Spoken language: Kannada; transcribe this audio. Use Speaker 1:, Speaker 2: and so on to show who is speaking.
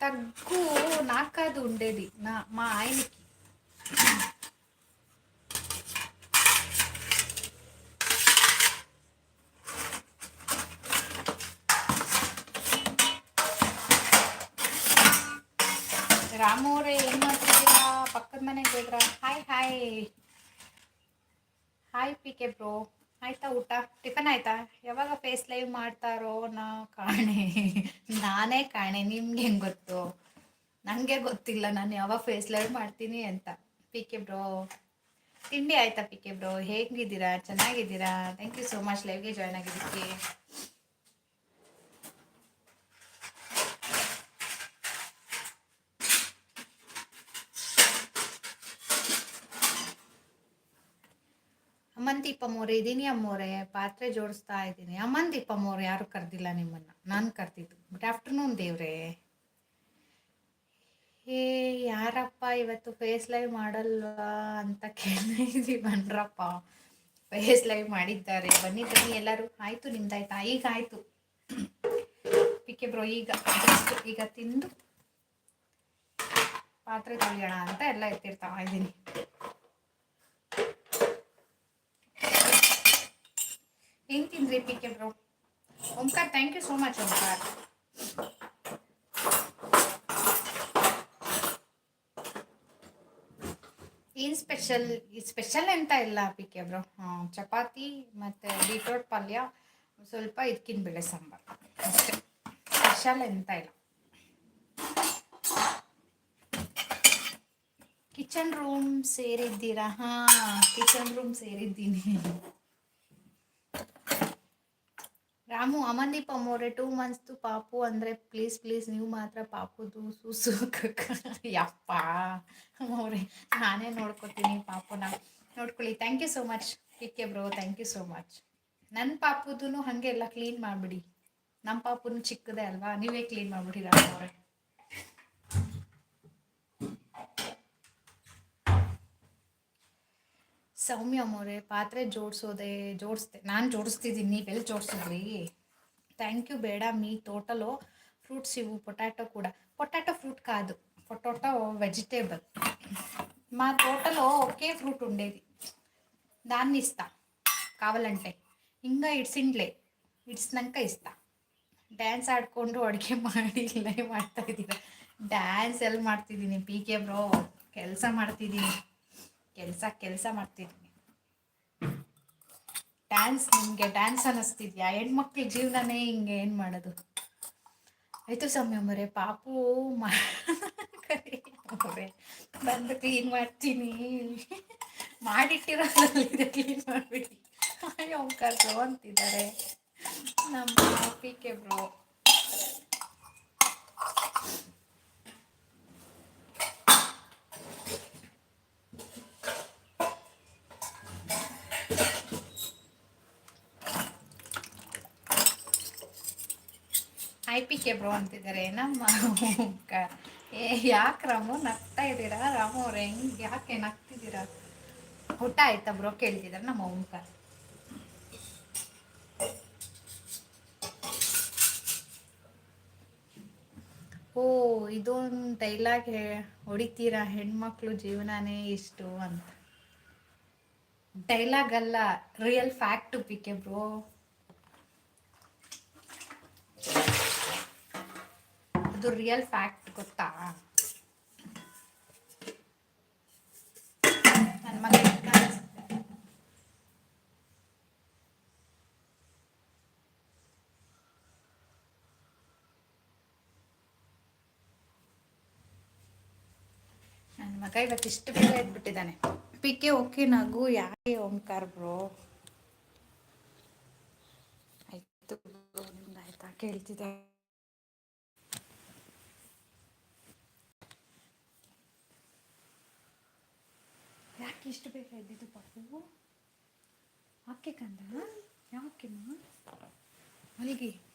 Speaker 1: తగ్గు నాకు కాదు ఉండేది నా మా ఆయనకి ರಾಮು ಅವರೇ ಏನು ಮಾಡ್ತಿದ್ದೀರಾ ಪಕ್ಕದ ಮನೆಗೆ ಹೋದ್ರಾ hi hi hi P K bro ಆಯ್ತಾ ಊಟ ಟಿಫನ್ ಆಯ್ತಾ ಯಾವಾಗ ಫೇಸ್ ಲೈವ್ ಮಾಡ್ತಾರೋ ನಾ ಕಾಣೆ ನಾನೇ ಕಾಣೆ, ನಿಮ್ಗೆ ಹೆಂಗೆ ಗೊತ್ತು? ನನಗೆ ಗೊತ್ತಿಲ್ಲ, ನಾನು ಯಾವಾಗ ಫೇಸ್ ಲೈವ್ ಮಾಡ್ತೀನಿ ಅಂತ. ಪಿ ಕೆ ಬ್ರೋ ತಿಂಡಿ ಆಯ್ತಾ ಪಿ ಕೆ ಬ್ರೋ ಹೇಗಿದ್ದೀರಾ? ಚೆನ್ನಾಗಿದ್ದೀರಾ? ಥ್ಯಾಂಕ್ ಯು ಸೋ ಮಚ್ ಲೈವ್ಗೆ ಜಾಯ್ನ್ ಆಗಿದ್ದಕ್ಕೆ. ಅಮ್ಮಂದೀಪ ಮೋರೆ ಇದ್ದೀನಿ ಅಮ್ಮೋರೆ, ಪಾತ್ರೆ ಜೋಡಿಸ್ತಾ ಇದ್ದೀನಿ ಅಮ್ಮಂದೀಪ ಮೋರೆ, ಯಾರು ಕರೆದಿಲ್ಲ ನಿಮ್ಮನ್ನ? ನಾನು ಕರೆದಿದ್ದು. ಗುಡ್ ಆಫ್ಟರ್ನೂನ್ ದೇವ್ರೆ. ಏ ಯಾರಪ್ಪ ಇವತ್ತು ಫೇಸ್ ಲೈವ್ ಮಾಡಲ್ವಾ ಅಂತ ಕೇಳಿದ್ವಿ ಬನ್ರಪ್ಪ. ಫೇಸ್ ಲೈವ್ ಮಾಡಿದ್ದಾರೆ. ಬನ್ನಿ ಬನ್ನಿ ಎಲ್ಲರೂ. ಆಯ್ತು ನಿಮ್ದಾಯ್ತಾ? ಈಗ ಆಯ್ತು. ಪಿಕೆ ಬ್ರೋ ಈಗ ಈಗ ತಿಂದು ಪಾತ್ರೆ ತೊಳೆಯೋಣ ಅಂತ ಎಲ್ಲ ಎತ್ತಿರ್ತಾ ಇದ್ದೀನಿ ಏನ್ ತಿಂದ್ರಿ P bro Omkar thank you so much Omkar ಏನ್ ಸ್ಪೆಷಲ್ ಸ್ಪೆಷಲ್ ಅಂತ ಇಲ್ಲ ಪಿ ಕೆ ಬ್ರೋ ಚಪಾತಿ ಮತ್ತೆ ಬೀಟ್ರೋಟ್ ಪಲ್ಯ, ಸ್ವಲ್ಪ ಇದಕ್ಕಿನ ಬೇಳೆ ಸಾಂಬಾರ್. ಸ್ಪೆಷಲ್ ಎಂತ ಇಲ್ಲ. ಕಿಚನ್ ರೂಮ್ ಸೇರಿದ್ದೀರಾ? ಹಾ ಕಿಚನ್ ರೂಮ್ ಸೇರಿದ್ದೀನಿ. ರಾಮು ಅಮನ್ದೀಪ್ ಅಮ್ಮೋರೆ ಟೂ ಮಂತ್ಸ್ದು ಪಾಪು ಅಂದರೆ ಪ್ಲೀಸ್ ಪ್ಲೀಸ್ ನೀವು ಮಾತ್ರ ಪಾಪುದು ಸೂಸು ಯಪ್ಪ ಅಮ್ಮೋರೆ ನಾನೇ ನೋಡ್ಕೊತೀನಿ ಪಾಪುನ. ನೋಡ್ಕೊಳ್ಳಿ. Thank you so much K bro thank you so much ನನ್ನ ಪಾಪುದೂ ಹಾಗೆ ಎಲ್ಲ ಕ್ಲೀನ್ ಮಾಡಿಬಿಡಿ. ನಮ್ಮ ಪಾಪುನು ಚಿಕ್ಕದೇ ಅಲ್ವಾ? ನೀವೇ ಕ್ಲೀನ್ ಮಾಡಿಬಿಡಿ ರಾಮು ಅವರೇ ಸೌಮ್ಯ ಪಾತ್ರೆ ಜೋಡಿಸೋದೆ, ಜೋಡಿಸ್ದೆ ನಾನು ಜೋಡಿಸ್ತಿದ್ದೀನಿ ನೀವೆಲ್ಲಿ ಜೋಡಿಸಿದ್ರಿ? ಥ್ಯಾಂಕ್ యూ ಬೇಡ మీ తోటలో ఫ్రూట్స్ ఇవ్వు పొటాటో కూడా పొటాటో ఫ్రూట్ కాదు పొటాటో వెజిటేబుల్ మా తోటలో ఒకే ఫ్రూట్ ఉండేది దాన్ని ఇస్తా కావాలంటే ఇంకా ఇడ్సిండ్లే ఇడ్సినాక ఇస్తా ಡ್ಯಾನ್ಸ್ ಆಡ್ಕೊಂಡು ಅಡುಗೆ ಮಾಡಿ ಲೈವ್ ಮಾಡ್ತಾ ಇದ್ದೀರ ಡ್ಯಾನ್ಸ್ ಎಲ್ಲಿ ಮಾಡ್ತಿದ್ದೀನಿ ಪಿ ಕೆ ಬ್ರೋ ಕೆಲಸ ಮಾಡ್ತಿದ್ದೀನಿ ಕೆಲಸ ಕೆಲಸ ಮಾಡ್ತಿದ್ದೀನಿ ಡ್ಯಾನ್ಸ್ ನಿಮಗೆ ಡ್ಯಾನ್ಸ್ ಅನ್ನಿಸ್ತಿದ್ಯಾ? ಹೆಣ್ಮಕ್ಳ ಜೀವನನೇ ಹಿಂಗೆ ಏನು ಮಾಡೋದು? ಆಯಿತು ಸೌಮ್ಯಮ್ಮರೇ ಪಾಪು ಅವರೇ ಬಂದು ಕ್ಲೀನ್ ಮಾಡ್ತೀನಿ. ಮಾಡಿಟ್ಟಿರೋದ್ರಲ್ಲಿ ಕ್ಲೀನ್ ಮಾಡಿಬಿಡಿ. ಅಯ್ಯೋ ಅಂತಿದ್ದಾರೆ. ನಮ್ಮ P K bro I P K bro ಅಂತಿದ್ದಾರೆ. ನಮ್ಮ ಏ, ಯಾಕೆ ರಾಮು? ನಗ್ತಾ ಇದ್ದೀರಾ? ರಾಮು ಅವ್ರೆ, ಹೆಂಗೆ ಯಾಕೆ ನಗ್ತಿದ್ದೀರಾ? ಊಟ ಆಯ್ತಾ ಬ್ರೋ? ಕೇಳ್ತಿದ್ದಾರೆ ನಮ್ಮ ಓಂಕಾರ ಓ, ಇದೊಂದು ಡೈಲಾಗ್ ಹೊಡಿತೀರಾ? ಹೆಣ್ಮಕ್ಳು ಜೀವನನೇ ಇಷ್ಟು ಅಂತ. ಡೈಲಾಗ್ ಅಲ್ಲ, ರಿಯಲ್ ಫ್ಯಾಕ್ಟ್ ಪಿಕೆ ಬ್ರೋ. ಅದು ರಿಯಲ್ ಫ್ಯಾಕ್ಟ್ ಗೊತ್ತಾ? ನನ್ನ ಮಗ ನನ್ನ ಮಗ ಇವತ್ತು ಇಷ್ಟು ಬೇಗ ಎದ್ಬಿಟ್ಟಿದ್ದಾನೆ. ಪಿ ಕೆ ಓಕೆ ನಗು, ಯಾಕೆ ಓಂಕಾರ ಬ್ರೋ? ಆಯ್ತು ನಿಮ್ದು ಆಯ್ತಾ ಕೇಳ್ತಿದ್ದೆ. ಇಷ್ಟು ಬೇಗ ಎದ್ದಿದ್ದು ಪಾಪು. ಆಕೆ ಕಂದ? ಯಾಕೆಮ್ಮ ಮಲಗಿ.